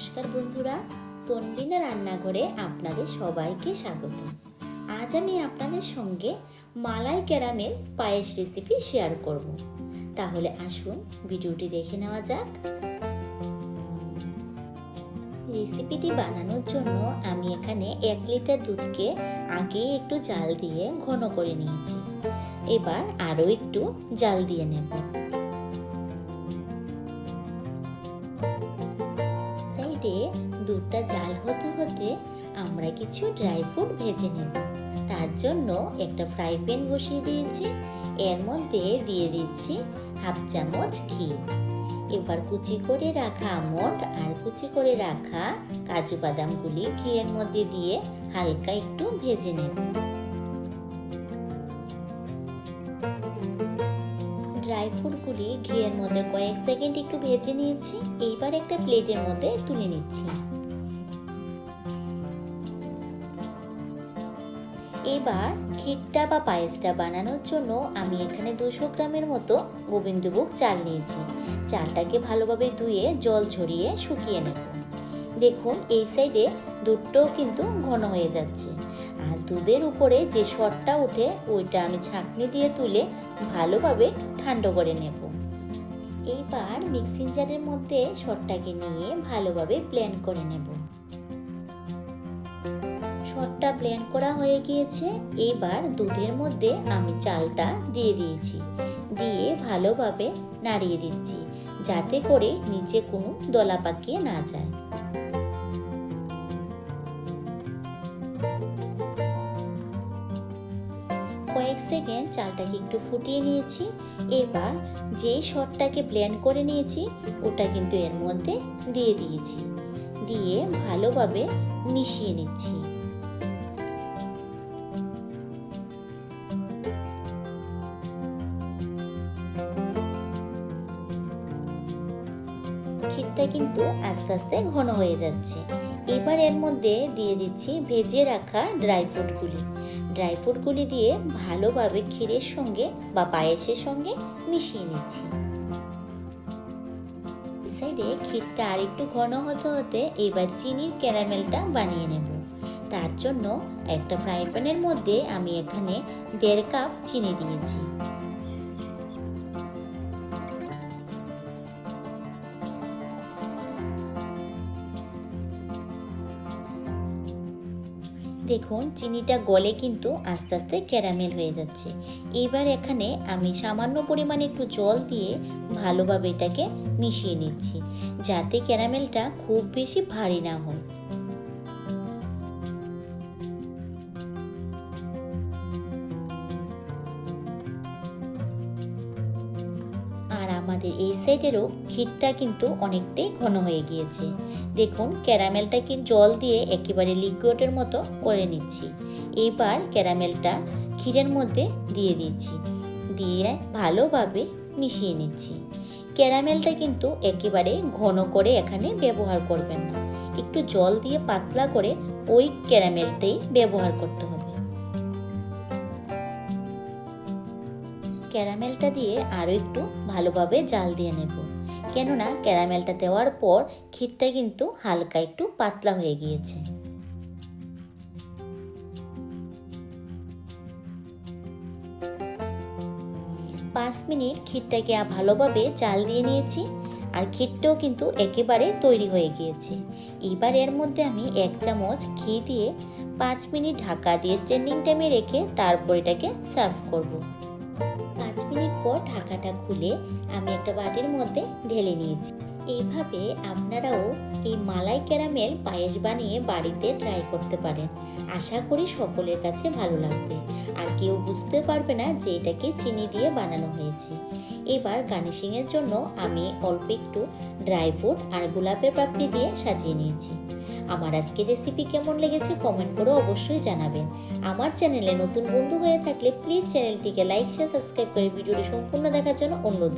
নমস্কার বন্ধুরা, তনবিনা রান্নাঘরে আপনাদের সবাইকে স্বাগত। আজ আমি আপনাদের সঙ্গে মালাই ক্যারামেল পায়েস রেসিপি শেয়ার করব। তাহলে আসুন ভিডিওটি দেখে নেওয়া যাক। রেসিপিটি বানানোর জন্য আমি এখানে এক লিটার দুধকে আগে একটু জাল দিয়ে ঘন করে নিয়েছি। এবার আরও একটু জাল দিয়ে নেব। দুধটা জাল হতে হতে আমরা কিছু ড্রাই ফ্রুট ভেজে নেব। তার জন্য একটা ফ্রাই প্যান বসিয়ে দিয়েছি। এর মধ্যে দিয়ে দিচ্ছি হাফ চামচ ঘি। এবার কুচি করে রাখা আমন্ড আর কুচি করে রাখা কাজু বাদামগুলি ঘিয়ের মধ্যে দিয়ে হালকা একটু ভেজে নেব। ড্রাই ফ্রুটগুলি ঘিয়ের মধ্যে কয়েক সেকেন্ড একটু ভেজে নিয়েছি। এইবার একটা প্লেটের মধ্যে তুলে নিচ্ছি। এবার ক্ষীরটা বা পায়েসটা বানানোর জন্য আমি এখানে দুশো গ্রামের মতো গোবিন্দভোগ চাল নিয়েছি। চালটাকে ভালোভাবে ধুয়ে জল ঝরিয়ে শুকিয়ে নেব। দেখুন, এই সাইডে দুধটাও কিন্তু ঘন হয়ে যাচ্ছে। আর দুধের উপরে যে শটটা ওঠে, ওইটা আমি ছাঁকনি দিয়ে তুলে ভালোভাবে ঠান্ডা করে নেব। এইবার মিক্সিং জারের মধ্যে শটটাকে নিয়ে ভালোভাবে ব্লেন্ড করে নেব। শটটা ব্লেন্ড করা হয়ে গিয়েছে। এবার দুধের মধ্যে আমি চালটা দিয়ে দিয়েছি। দিয়ে ভালোভাবে নাড়িয়ে দিচ্ছি, যাতে করে নিচে কোনো দলা পাকিয়ে না যায়। কয়েক সেকেন্ড চালটাকে একটু ফুটিয়ে নিয়েছি। এবার যেই শটটাকে ব্লেন্ড করে নিয়েছি, ওটা কিন্তু এর মধ্যে দিয়ে দিয়েছি। দিয়ে ভালোভাবে মিশিয়ে নিচ্ছি। ক্ষীরটা কিন্তু আস্তে আস্তে ঘন হয়ে যাচ্ছে। এবার এর মধ্যে দিয়ে দিচ্ছি ভেজে রাখা ড্রাই ফ্রুটগুলি ড্রাই ফ্রুটগুলি দিয়ে ভালোভাবে ক্ষীরের সঙ্গে বা পায়েসের সঙ্গে মিশিয়ে নিচ্ছি। সাইডে ক্ষীরটা আর একটু ঘন হতে হতে এবার চিনির ক্যারামেলটা বানিয়ে নেব। তার জন্য একটা ফ্রাই প্যানের মধ্যে আমি এখানে দেড় কাপ চিনি দিয়েছি। দেখুন, চিনিটা গলে কিন্তু আস্তে আস্তে ক্যারামেল হয়ে যাচ্ছে। এবার এখানে আমি সামান্য পরিমাণে একটু জল দিয়ে ভালোভাবে এটাকে মিশিয়ে নিচ্ছি, যাতে ক্যারামেলটা খুব বেশি ভারী না হয়। আমাদের এই সাইডেরও ক্ষীরটা কিন্তু অনেকটাই ঘন হয়ে গিয়েছে। দেখুন, ক্যারামেলটাকে জল দিয়ে একেবারে লিকুইডের মতো করে নিচ্ছি। এইবার ক্যারামেলটা ক্ষীরের মধ্যে দিয়ে দিচ্ছি। দিয়ে ভালোভাবে মিশিয়ে নিচ্ছি। ক্যারামেলটা কিন্তু একেবারে ঘন করে এখানে ব্যবহার করবেন না। একটু জল দিয়ে পাতলা করে ওই ক্যারামেলটাই ব্যবহার করতে হবে। ক্যারামেলটা দিয়ে আরও একটু ভালোভাবে জাল দিয়ে নেব। কেননা ক্যারামেলটা দেওয়ার পর ক্ষীরটা কিন্তু হালকা একটু পাতলা হয়ে গিয়েছে। পাঁচ মিনিট ক্ষীরটাকে ভালোভাবে জাল দিয়ে নিয়েছি আর ক্ষীরটাও কিন্তু একেবারে তৈরি হয়ে গিয়েছে। এবার এর মধ্যে আমি এক চামচ ঘি দিয়ে পাঁচ মিনিট ঢাকা দিয়ে স্ট্যান্ডিং টাইমে রেখে তারপর এটাকে সার্ভ করব। পাঁচ মিনিট পর ঢাকাটা খুলে আমি একটা বাটির মধ্যে ঢেলে নিয়েছি। এইভাবে আপনারাও এই মালাই ক্যারামেল পায়েস বানিয়ে বাড়িতে ট্রাই করতে পারেন। আশা করি সকলের কাছে ভালো লাগবে। আর কেউ বুঝতে পারবে না যে এটাকে চিনি দিয়ে বানানো হয়েছে। এবার গার্নিশিংয়ের জন্য আমি অল্প একটু ড্রাই ফ্রুট আর গোলাপের পাপড়ি দিয়ে সাজিয়ে নিয়েছি। আমার আজকের রেসিপি কেমন লেগেছে কমেন্ট করে অবশ্যই জানাবেন। আমার চ্যানেলে নতুন বন্ধু হয়ে থাকলে প্লিজ চ্যানেলটিকে লাইক শেয়ার সাবস্ক্রাইব করে ভিডিওটি সম্পূর্ণ দেখার জন্য অনুরোধ